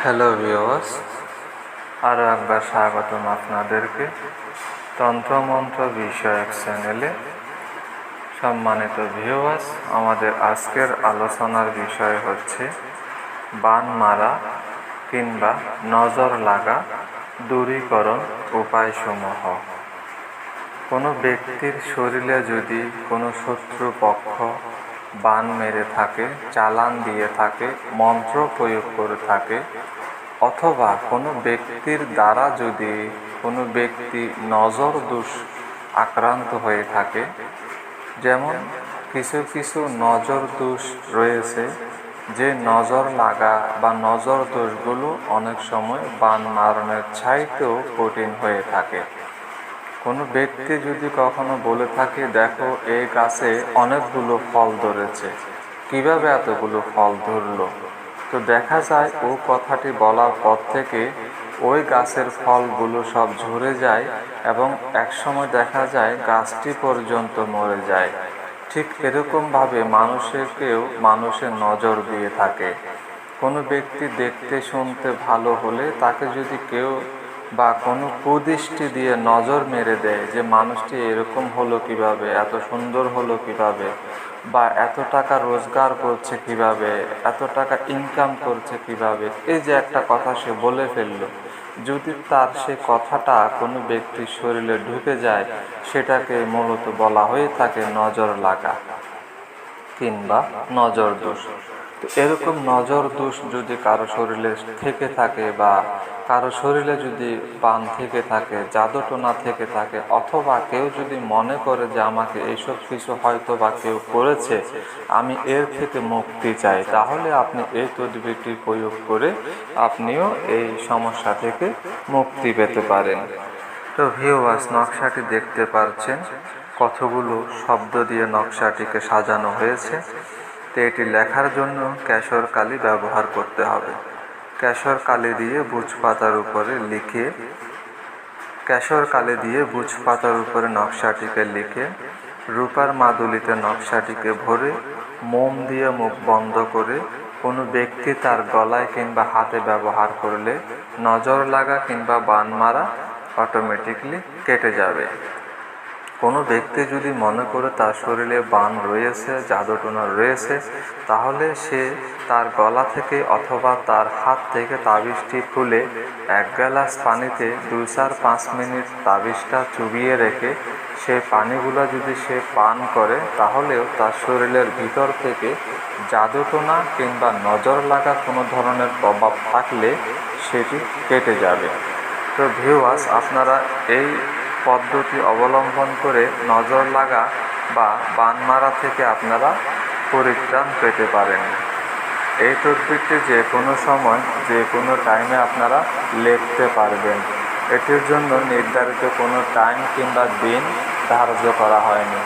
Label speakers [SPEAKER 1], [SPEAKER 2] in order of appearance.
[SPEAKER 1] Hello viewers আরও একবার স্বাগতম আপনাদেরকে। তন্ত্রমন্ত্র বিষয়ক চ্যানেলে সম্মানিত ভিওয়ার্স আমাদের আজকের আলোচনার বিষয় হচ্ছে বান মারা কিংবা নজর লাগা দূরীকরণ উপায়সমূহ। কোনো ব্যক্তির শরীরে যদি কোনো শত্রু পক্ষ বান মেরে থাকে, চালান দিয়ে থাকে, মন্ত্র প্রয়োগ করে থাকে, অথবা কোনো ব্যক্তির দ্বারা যদি কোনো ব্যক্তি নজর দোষ আক্রান্ত হয়ে থাকে, যেমন কিছু কিছু নজর দোষ রয়েছে, যে নজর লাগা বা নজর দোষগুলো অনেক সময় বান মারণের ছাইতেও কঠিন হয়ে থাকে। কোনো ব্যক্তি যদি কখনো বলে থাকে, দেখো এই গাছে অনেকগুলো ফল ধরেছে। কীভাবে এতগুলো ফল ধরলো? তো দেখা যায়, ও কথাটি বলার পর থেকে ওই গাছের ফলগুলো সব ঝরে যায় এবং একসময় দেখা যায়, গাছটি পর্যন্ত মরে যায়। ঠিক এরকমভাবে মানুষেরকেও মানুষের নজর দিয়ে থাকে। কোনো ব্যক্তি দেখতে, শুনতে ভালো হলে তাকে যদি কেউ বা কোনো কুদৃষ্টি দিয়ে নজর মেরে দেয় যে মানুষটি এরকম হলো কীভাবে, এত সুন্দর হলো কীভাবে, বা এত টাকা রোজগার করছে কীভাবে, এত টাকা ইনকাম করছে কীভাবে। এই যে একটা কথা সে বলে ফেলল, যদি তার সে কথাটা কোনো ব্যক্তির শরীরে ঢুকে যায়, সেটাকে মূলত বলা হয়ে থাকে নজর লাগা কিংবা নজর দোষ। তো এরকম নজর দোষ যদি কারও শরীরে থেকে থাকে বা কারও শরীরে যদি পান থেকে থাকে, জাদুটোনা থেকে থাকে, অথবা কেউ যদি মনে করে যে আমাকে এইসব কিছু হয়তো বা কেউ করেছে, আমি এর থেকে মুক্তি চাই, তাহলে আপনি এই তদবিরটি প্রয়োগ করে আপনিও এই সমস্যা থেকে মুক্তি পেতে পারেন। তো ভিউয়ার্স নকশাটি দেখতে পারছেন, কতগুলো শব্দ দিয়ে নকশাটিকে সাজানো হয়েছে। তো এটি লেখার জন্য ক্যাশর কালি ব্যবহার করতে হবে। ক্যাশর কালি দিয়ে বুঝ পাতার উপরে লিখে ক্যাশর কালি দিয়ে বুঝ পাতার উপরে নকশাটিকে লিখে, রূপার মাদুলিতে নকশাটিকে ভরে, মোম দিয়ে মুখ বন্ধ করে কোনো ব্যক্তি তার গলায় কিংবা হাতে ব্যবহার করলে নজর লাগা কিংবা বান মারা অটোমেটিকলি কেটে যাবে। কোনো ব্যক্তি যদি মনে করে তার শরীরে বান রয়েছে, জাদুটোনা রয়েছে, তাহলে সে তার গলা থেকে অথবা তার হাত থেকে তাবিজটি খুলে এক গ্লাস পানিতে দুই চার পাঁচ মিনিট তাবিজটা চুবিয়ে রেখে সে পানিগুলো যদি সে পান করে, তাহলেও তার শরীরের ভিতর থেকে জাদুটোনা কিংবা নজর লাগা কোনো ধরনের প্রভাব থাকলে সেটি কেটে যাবে। তো ভিউয়ার্স আপনারা এই পদ্ধতি অবলম্বন করে নজর লাগা বা বান মারা থেকে আপনারা পরিত্রাণ পেতে পারেন। এই তদবিরটি যে কোনো সময়, যে কোনো টাইমে আপনারা লিখতে পারবেন। এটির জন্য নির্ধারিত কোনো টাইম কিংবা দিন ধার্য করা হয়নি।